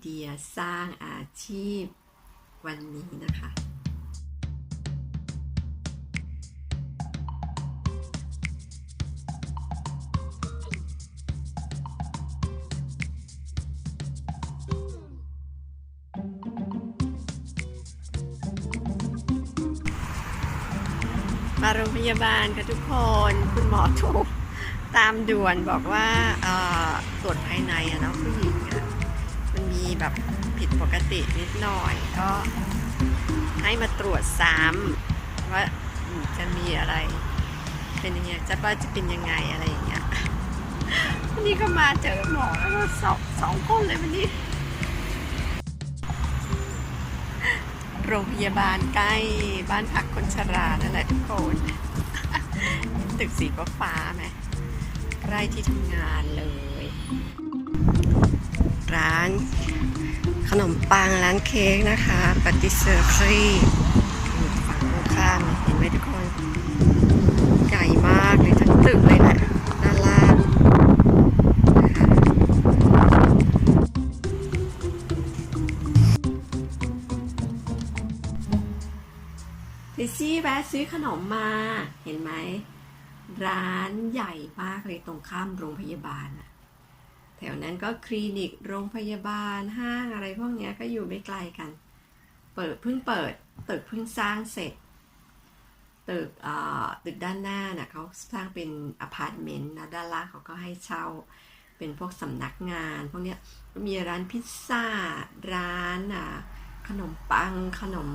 เดียสร้างอาชีพวันนี้นะคะ มาโรงพยาบาลค่ะทุกคนคุณหมอโทรตามด่วนบอกว่าตรวจภายในอะเนาะผู้หญิง แบบผิดปกตินิดหน่อย ก็ให้มาตรวจซ้ำว่าจะมีอะไร เป็นยังไงจะว่าจะเป็นยังไงอะไรอย่างเงี้ยวันนี้ก็มาเจอหมอแล้วก็สองสองคนเลยวันนี้ โรงพยาบาลใกล้บ้านพักคนชรานั่นแหละทุกคนตึกสีฟ้าไหมใกล้ที่ทำงานเลย ร้าน นมปังร้านเค้กนะคะปฏิเซอร์ครีฝั่งตรงข้ามเห็นไหมทุกคนใหญ่มากเลยทั้งตึกเลยแหละด้านล่างนะคะลิซซี่แวะซื้อขนมมาเห็นไหม ร้านใหญ่มากเลยตรงข้ามโรงพยาบาลนะ ถวนั้นก็คลินิกโรงพยาบาลห้างอะไรพวกนี้ก็อยู่ไม่ไกลกัน เปิดเพิ่งเปิดตึกเพิ่งสร้างเสร็จ ตึกตึกด้านหน้าน่ะเขาสร้างเป็นอพาร์ตเมนต์นะด้านล่างเขาก็ให้เช่าเป็นพวกสำนักงาน พวกนี้ก็มีร้านพิซซ่า ร้านอะขนมปังขนม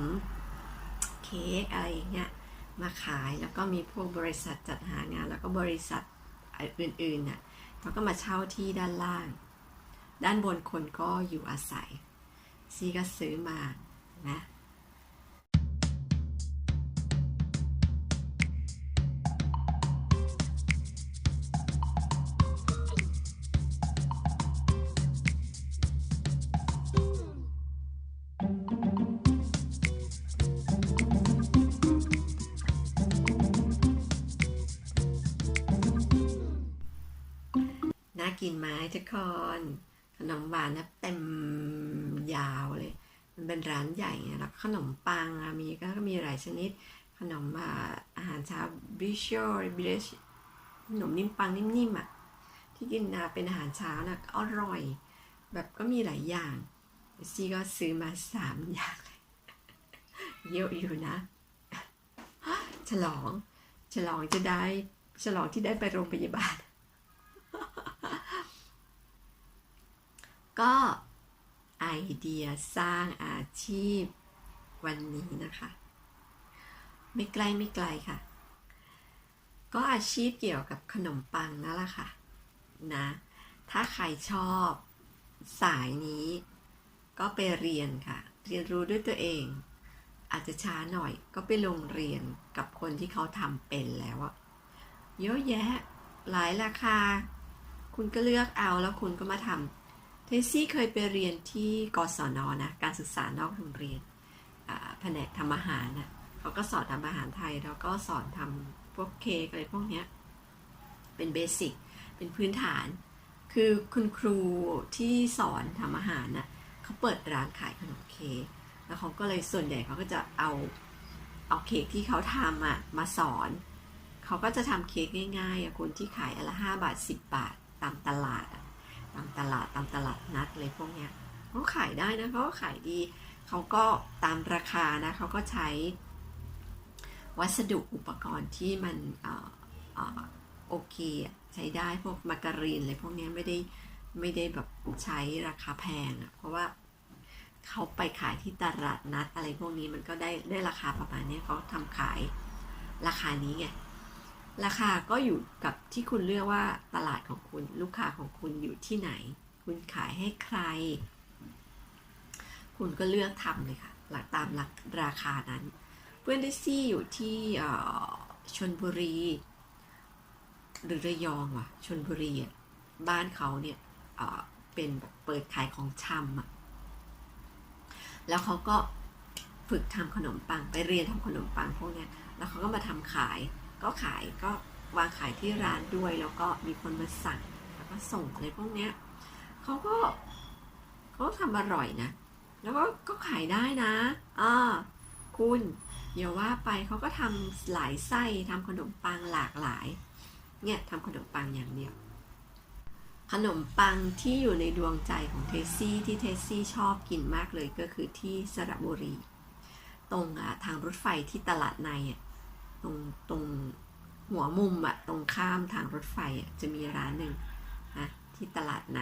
เค้กอะไรอย่างเงี้ยมาขายแล้วก็มีพวกบริษัทจัดหางานแล้วก็บริษัทอื่นๆน่ะ เขาก็มาเช่าที่ด้านล่าง ด้านบนคนก็อยู่อาศัยซีก็ซื้อมานะ กินไหมทุกคนขนมหวานนะเต็มยาวเลย มันเป็นร้านใหญ่ไงแล้วขนมปังมีก็มีหลายชนิด ขนมอาหารเช้าบิชอร์บิชขนมนิ่มปังนิ่มๆอะที่กินนะเป็นอาหารเช้านะอร่อย แบบก็มีหลายอย่างซีก็ซื้อมาสามอย่างเลยเยอะอยู่นะ ฉลอง ฉลองจะได้ ฉลองที่ได้ไปโรงพยาบาล ก็ไอเดียสร้างอาชีพวันนี้นะคะ ไม่ไกลไม่ไกลค่ะ ก็อาชีพเกี่ยวกับขนมปังนั่นแหละค่ะนะถ้าใครชอบสายนี้ ก็ไปเรียนค่ะ เรียนรู้ด้วยตัวเอง อาจจะช้าหน่อยก็ไปลงเรียนกับคนที่เขาทำเป็นแล้วอะเยอะแยะหลายราคา คุณก็เลือกเอาแล้วคุณก็มาทำ เทซี่เคยไปเรียนที่กศนนะการศึกษานอกโรงเรียนแผนกทำอาหารนะเขาก็สอนทำอาหารไทย แล้วก็สอนทำพวกเค้กอะไรพวกเนี้ยเป็นเบสิกเป็นพื้นฐาน คือคุณครูที่สอนทำอาหารน่ะเขาเปิดร้านขายขนมเค้กแล้วเขาก็เลยส่วนใหญ่เขาก็จะเอาเอาเค้กที่เขาทำอะมาสอนเขาก็จะทำเค้กง่ายๆคุณที่ขายอนละห้าบาทสิบบาทตามตลาดอะ ตามตลาดตามตลาดนัดอะไรพวกเนี้ยเขาขายได้นะเขาก็ขายดี เขาก็ตามราคานะเขาก็ใช้ วัสดุอุปกรณ์ที่มันออโอเคใช้ได้พวกมาการีนอะไรพวกเนี้ยไม่ได้ไม่ได้แบบใช้ราคาแพงอะเพราะว่าเขาไปขายที่ตลาดนัดอะไรพวกนี้มันก็ได้ได้ราคาประมาณนี้เขาทำขายราคานี้ไง ราคาก็อยู่กับที่คุณเลือกว่าตลาดของคุณลูกค้าของคุณอยู่ที่ไหน คุณขายให้ใคร คุณก็เลือกทำเลยค่ะหลักตามหลักราคานั้นเพื่อนดิซี่อยู่ที่ชนบุรี หรือระยองว่ะชนบุรีอะบ้านเขาเนี่ยเป็นแบบเปิดขายของชำอะแล้วเขาก็ฝึกทำขนมปังไปเรียนทำขนมปังพวกนี้แล้วเขาก็มาทำขาย ก็ขายก็วางขายที่ร้านด้วย แล้วก็มีคนมาสั่งแล้วก็ส่งอะไรพวกเนี้ยเขาก็เขาทำอร่อยนะ แล้วก็ก็ขายได้นะอ่าคุณอย่าว่าไปเขาก็ทำหลายไส้ทำขนมปังหลากหลายเนี่ยทำขนมปังอย่างเดียว ขนมปังที่อยู่ในดวงใจของเทซี่ที่เทซี่ชอบกินมากเลยก็คือที่สระบุรี ตรงทางรถไฟที่ตลาดในอะ ตรงตรงหัวมุมอะตรงข้ามทางรถไฟอะจะมีร้านหนึ่งนะที่ตลาดใน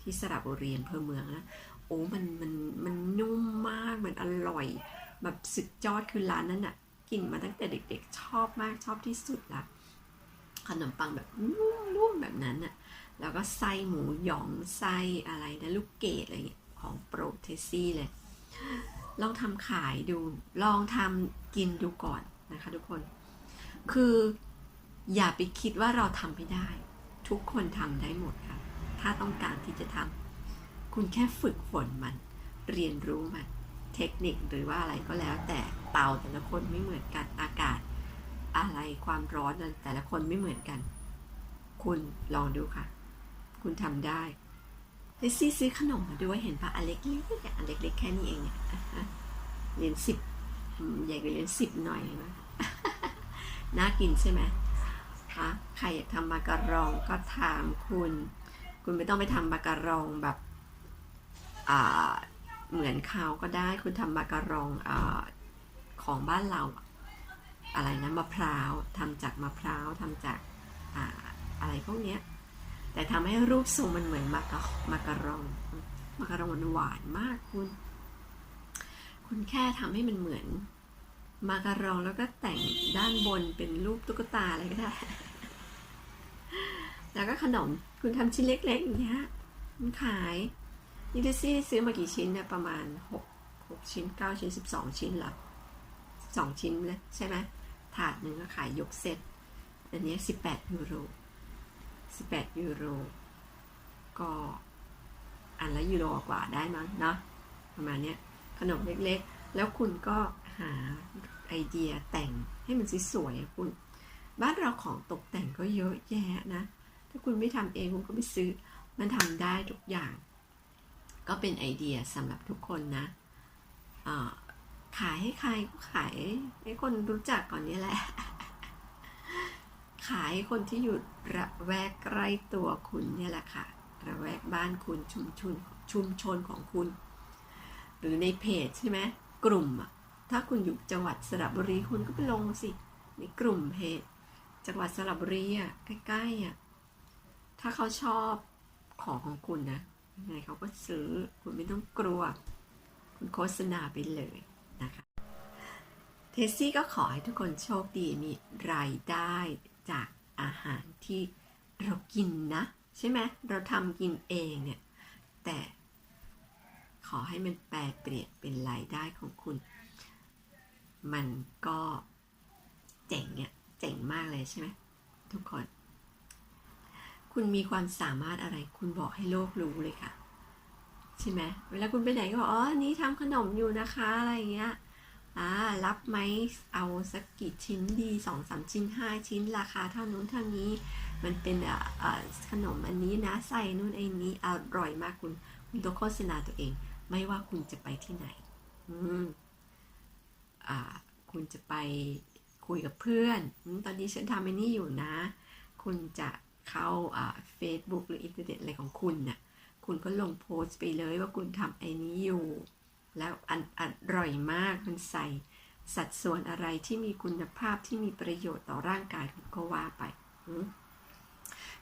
ที่สระบุรีอำเภอเมืองนะโอ้มันมันมันนุ่มมากมันอร่อย แบบสุดยอดคือร้านนั้นอะกินมาตั้งแต่เด็กๆ ชอบมากชอบที่สุดละขนมปังแบบนุ่มๆแบบนั้นอะแล้วก็ไส้หมูหยองไส้อะไรนะลูกเกดอะไรเงี้ยของโปรเทซี่เลย ลองทำขายดูลองทำกินดูก่อน นะคะทุกคน คืออย่าไปคิดว่าเราทำไม่ได้ ทุกคนทำได้หมดค่ะ ถ้าต้องการที่จะทำคุณแค่ฝึกฝนมัน เรียนรู้มัน เทคนิคหรือว่าอะไรก็แล้ว แต่เตาแต่ละคนไม่เหมือนกันอากาศ อะไรความร้อนแต่ละคนไม่เหมือนกัน คุณลองดูค่ะ คุณทำได้เฮซี่ซื้อขนมมาด้วยเห็นปะอันเล็กๆอันเล็กๆแค่นี้เองเนี่ยเหรียญสิบ ใหญ่กว่าเหรียญสิบหน่อยนะน่ากินใช่ไหมคะใครอยากทำมาการองก็ถามคุณ คุณไม่ต้องไปทำมาการองแบบเหมือนเขาก็ได้คุณทำมาการองอของบ้านเรา อะไรนะมะพร้าวทำจากมะพร้าวทำจากอาอะไรพวกนี้แต่ทำให้รูปทรงมันเหมือนมากะมาการองมาการองมันหวานมากคุณ คุณแค่ทำให้มันเหมือน มาการองแล้วก็แต่งด้านบนเป็นรูปตุ๊กตาอะไรก็ได้ แล้วก็ขนมคุณทำชิ้นเล็กๆอย่างเงี้ยมันขายนิทซี่ซื้อมากี่ชิ้นเนี่ยประมาณ6 6ชิ้น 9 ชิ้น 12 ชิ้นหรอ2ชิ้นเลยใช่ไหมถาดหนึ่งก็ขายยกเซตอันนี้ 18 ยูโร 18 ยูโร ก็อันละยูโรกว่าได้มั้งเนาะประมาณเนี้ย ขนมเล็กๆ แล้วคุณก็หาไอเดียแต่งให้มันสวยๆคุณ บ้านเราของตกแต่งก็เยอะแยะนะ ถ้าคุณไม่ทำเองคุณก็ไปซื้อ มันทำได้ทุกอย่าง ก็เป็นไอเดียสำหรับทุกคนนะะขายให้ใครก็ขายให้คนรู้จักก่อนนี่แหละ ขายให้คนที่อยู่ระแวกใกล้ตัวคุณเนี่ยแหละค่ะ ระแวกบ้านคุณชุมชนชุมชนของคุณ หรือในเพจใช่ไหมกลุ่มอะถ้าคุณอยู่จังหวัดสระบุรีคุณก็ไปลงสิ ในกลุ่มเพจจังหวัดสระบุรีอะใกล้ๆอะถ้าเขาชอบของของคุณนะยังไงเขาก็ซื้อคุณไม่ต้องกลัว คุณโฆษณาไปเลยนะคะ เทสซี่ก็ขอให้ทุกคนโชคดีมีรายได้จากอาหารที่เรากินนะ ใช่ไหมเราทำกินเองเนี่ย แต่ ขอให้มันแปลเปลี่ยนเป็นรายได้ของคุณ มันก็เจ๋งเนี่ยเจ๋งมากเลยใช่ไหมทุกคน คุณมีความสามารถอะไรคุณบอกให้โลกรู้เลยค่ะ ใช่ไหมเวลาคุณไปไหนก็บอกอ๋อนี้ทำขนมอยู่นะคะอะไรเงี้ยอ่ารับไหมเอาสักกี่ชิ้นดีสองสามชิ้นห้าชิ้นราคาเท่านู้นเท่านี้ มันเป็นขนมอันนี้นะใส่นู่นไอ้นี้อร่อยมากคุณคุณต้องโฆษณาตัวเอง ไม่ว่าคุณจะไปที่ไหนคุณจะไปคุยกับเพื่อน ตอนนี้ฉันทำไอ้นี่อยู่นะ คุณจะเข้าเฟซบุ๊กหรืออินเทอร์เน็ตอะไรของคุณน่ะ คุณก็ลงโพสต์ไปเลยว่าคุณทำไอ้นี้อยู่ แล้วอันอร่อยมากคุณใส่สัดส่วนอะไรที่มีคุณภาพที่มีประโยชน์ต่อร่างกายคุณก็ว่าไป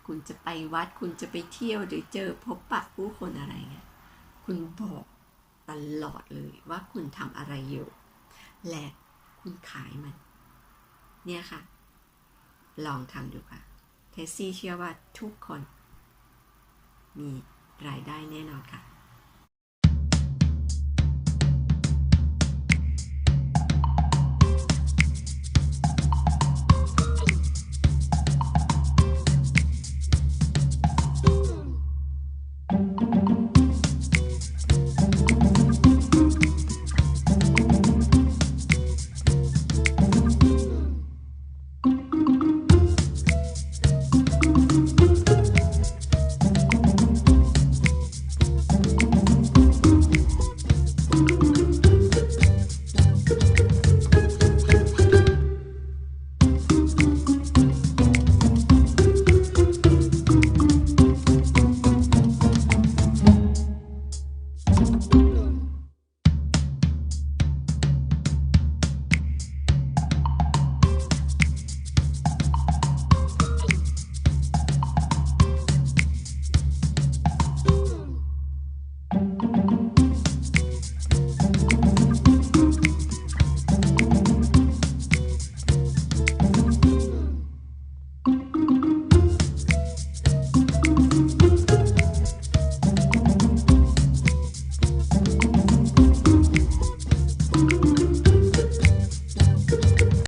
คุณจะไปวัด คุณจะไปเที่ยวหรือเจอพบปะผู้คนอะไรเงี้ย คุณบอก ตลอดเลยว่าคุณทำอะไรอยู่ และคุณขายมัน เนี่ยค่ะ ลองทำดูค่ะ เทสซี่เชื่อว่าทุกคน มีรายได้แน่นอนค่ะ